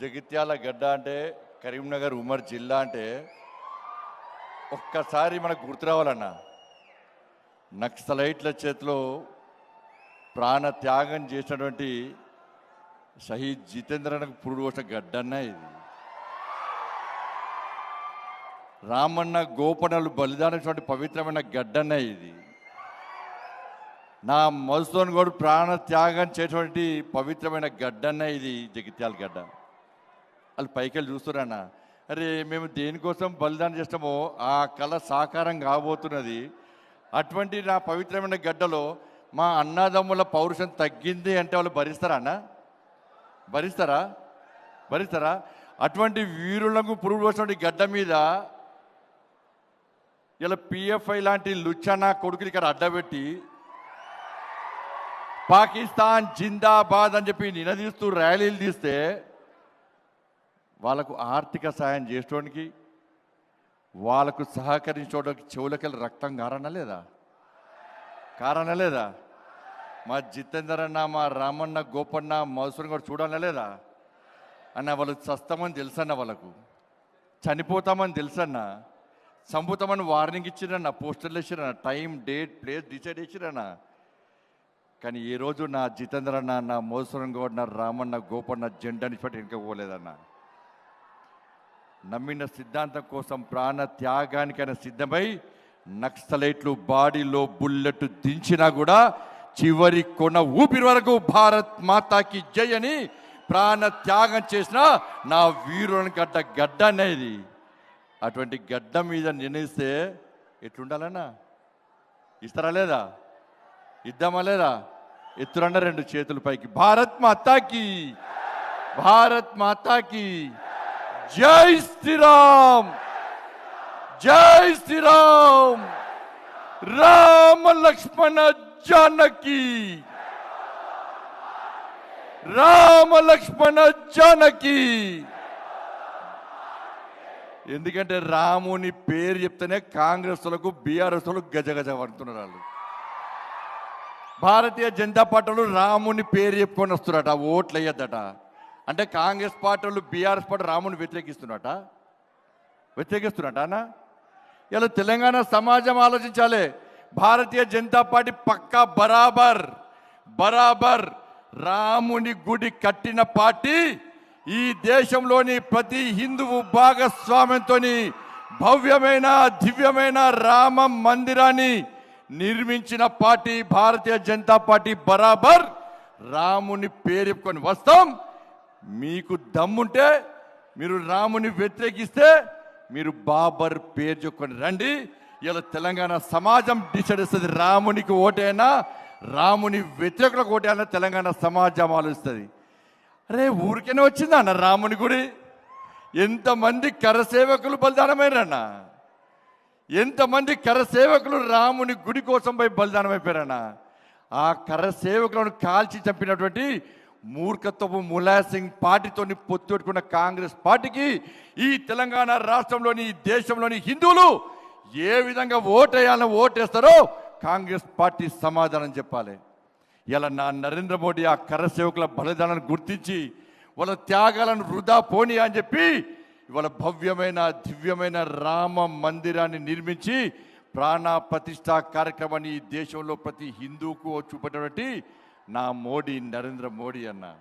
జగిత్యాల గడ్డ అంటే కరీంనగర్ ఉమర్ జిల్లా అంటే ఒక్కసారి మనకు గుర్తు రావాలన్నా నక్సలైట్ల చేతిలో ప్రాణ త్యాగం చేసినటువంటి షహీద్ జితేంద్రనకు పురుడు పోసిన గడ్డన్న ఇది. రామన్న గోపనలు బలిదానటువంటి పవిత్రమైన గడ్డన్న ఇది. నా మధుసూన్ కూడా ప్రాణ త్యాగం చేసినటువంటి పవిత్రమైన గడ్డన్న ఇది జగిత్యాల గడ్డ. వాళ్ళు పైకి వెళ్ళి చూస్తున్నా అరే మేము దేనికోసం బలిదానం చేస్తామో ఆ కళ సాకారం కాబోతున్నది. అటువంటి నా పవిత్రమైన గడ్డలో మా అన్నదమ్ముల పౌరుషం తగ్గింది అంటే వాళ్ళు భరిస్తారా అన్న? భరిస్తారా? భరిస్తారా? అటువంటి వీరులకు పురుగు పోసినటువంటి గడ్డ మీద ఇలా పిఎఫ్ఐ లాంటి లుచ్చన్న కొడుకులు ఇక్కడ అడ్డబెట్టి పాకిస్తాన్ జిందాబాద్ అని చెప్పి నినదీస్తూ ర్యాలీలు తీస్తే వాళ్ళకు ఆర్థిక సాయం చేసుకోవడానికి వాళ్ళకు సహకరించడానికి చెవులకెళ్ళి రక్తం కారణ లేదా? కారణ లేదా? మా జితేందర్ అన్న మా రామన్న గోపన్న మధుసూన్ కూడా చూడాలా లేదా? అన్న వాళ్ళు చస్తామని తెలుసన్న వాళ్ళకు. చనిపోతామని తెలుసన్న. చంపుతామని వార్నింగ్ ఇచ్చిరన్న పోస్టర్లు వేసిరన్న టైం డేట్ ప్లేస్ డిసైడ్ చేసిరన్న. కానీ ఈ రోజు నా జితేంద్ర అన్న నా మోసరం గౌడ్ నా రామన్న గోపన్న జెండాని పట్టి ఇంకా పోలేదన్నా. నమ్మిన సిద్ధాంతం కోసం ప్రాణ త్యాగానికైనా సిద్ధమై నక్సలైట్లు బాడీలో బుల్లెట్ దించినా కూడా చివరి కొన ఊపిరి వరకు భారత్ మాతాకి జై అని ప్రాణ త్యాగం చేసిన నా వీరుని గడ్డ గడ్డ అనేది అటువంటి గడ్డ మీద నిర్ణయిస్తే ఎట్లుండాలన్నా? ఇస్తారా లేదా? ఇద్దామా లేదా? ఎత్తురన్న రెండు చేతుల పైకి. భారత్ మాతాకి! భారత్ మాతాకి! జై శ్రీరామ్. జై శ్రీరామ్. రామ లక్ష్మణ జానకి. రామ లక్ష్మణ జానకి. ఎందుకంటే రాముని పేరు చెప్తేనే కాంగ్రెస్ వాళ్ళకు బీఆర్ఎస్ వాళ్ళకు గజగజ పడుతున్నారు వాళ్ళు. భారతీయ జనతా పార్టీలు రాముని పేరు చెప్పుకొని వస్తున్నారట ఓట్లు వేయద్దట అంటే కాంగ్రెస్ పార్టీ వాళ్ళు బీఆర్ఎస్ పార్టీ రాముని వ్యతిరేకిస్తున్నట. వ్యతిరేకిస్తున్నట అన్న? ఇలా తెలంగాణ సమాజం ఆలోచించాలి. భారతీయ జనతా పార్టీ పక్కా బరాబర్ బరాబర్ రాముని గుడి కట్టిన పార్టీ ఈ దేశంలోని ప్రతి హిందువు భాగస్వామ్యంతో భవ్యమైన దివ్యమైన రామ మందిరాన్ని నిర్మించిన పార్టీ భారతీయ జనతా పార్టీ బరాబర్ రాముని పేరు వస్తాం. మీకు దమ్ముంటే మీరు రాముని వ్యతిరేకిస్తే మీరు బాబర్ పేరు చెప్పుకొని రండి. ఇలా తెలంగాణ సమాజం డిసైడ్ చేస్తుంది. రామునికి ఓటైనా రాముని వ్యతిరేకులకు ఓటైనా తెలంగాణ సమాజం ఆలోచిస్తుంది. అరే ఊరికేనే వచ్చిందా అన్న రాముని గుడి? ఎంతమంది కరసేవకులు బలిదానమైరన్నా ఎంతమంది కరసేవకులు రాముని గుడి కోసం పోయి బలిదానం ఆ కరసేవకులను కాల్చి చంపినటువంటి మూర్ఖత్వపు ములాసింగ్ పార్టీతోని పొత్తు కాంగ్రెస్ పార్టీకి ఈ తెలంగాణ రాష్ట్రంలోని ఈ దేశంలోని హిందువులు ఏ విధంగా ఓటేయాలని ఓటేస్తారో కాంగ్రెస్ పార్టీ సమాధానం చెప్పాలి. ఇలా నా నరేంద్ర మోడీ ఆ కరసేవకుల బలిదానాన్ని గుర్తించి వాళ్ళ త్యాగాలను వృధా పోని అని చెప్పి ఇవాళ భవ్యమైన దివ్యమైన రామ మందిరాన్ని నిర్మించి ప్రాణ ప్రతిష్ట కార్యక్రమాన్ని ఈ దేశంలో ప్రతి హిందువుకు చూపేటటువంటి నా మోడీ నరేంద్ర మోడీ అన్న